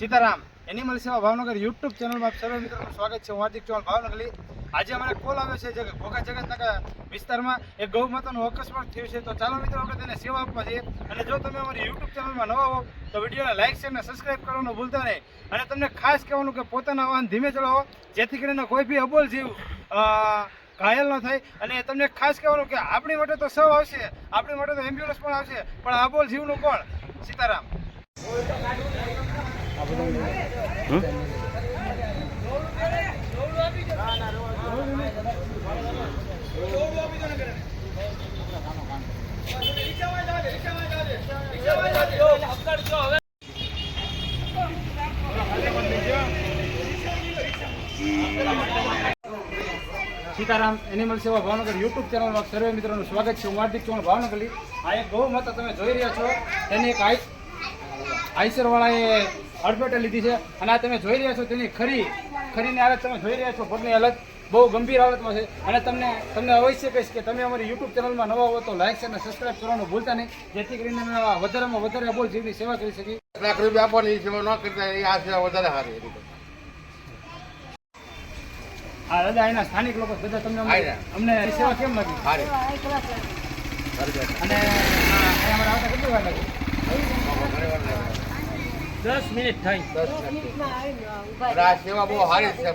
Sitaram animal સેવા Bhavnagar YouTube ચેનલમાં આપ સર્વે મિત્રોનું સ્વાગત છે. હું હાર્દિક ચૌહાણ ભાવનગરી આજે અમારે કોલ આવ્યો છે જે ઘોઘા જગતનગર વિસ્તારમાં એક ગૌ માતાનું અકસ્માત થયું છે. તો ચાલો મિત્રો, આપણે તેને સેવા આપવા જઈએ. અને જો તમે અમારી યુટ્યુબ ચેનલમાં નવા હો, તો વિડીયોને લાઇક શેર અને સબસ્ક્રાઇબ કરવાનું ભૂલતા નહીં. અને તમને ખાસ કહેવાનું કે પોતાના વાહન ધીમે ચલાવો, જેથી કરીને કોઈ બી અબોલ જીવ ઘાયલ ન થાય. અને તમને ખાસ કહેવાનું કે આપણી માટે તો સૌ આવશે. આપણી માટે તો એમ્બ્યુલન્સ પણ આવશે. પણ અબોલ જીવનું કોણ? સીતારામ. સીતારામ એનિમલ સેવા ભાવનગર યુટ્યુબ ચેનલમાં સર્વે મિત્રોનું સ્વાગત છે. હું હાર્દિક ચૌહાણ ભાવનગરની આ એક ગૌ માતા તમે જોઈ રહ્યા છો. તેની એક આઈ આઈસરવાળાએ અડફેટે લીધી છે. અને આ તમે જોઈ રહ્યા છો તેની ખરી ખરીની હાલત તમે જોઈ રહ્યા છો પગની હાલત બહુ ગંભીર હાલતમાં છે. અને તમને તમને અવશ્ય કહીશ કે તમે અમારી યુટ્યુબ ચેનલમાં નવા હો તો લાઇક અને સબસ્ક્રાઇબ કરવાનું ભૂલતા નહીં. જેથી કરીને અમે વધારેમાં વધારે અબોલ જીવની સેવા કરી શકીએ. લાખ રૂપિયા આપવાની સેવા ન કરતા એ આ સેવા વધારે સારી આ દાદા અહીંના સ્થાનિક લોકો બધા તમને અમને- સેવા કેમ લાગી? સારી અને આ અહીંયા અમારે આવતા કેટલી વાર લાગી ઘણી વાર લાગે. દસ મિનિટ થઈ દસ મિનિટ. સેવા બહુ સારી છે.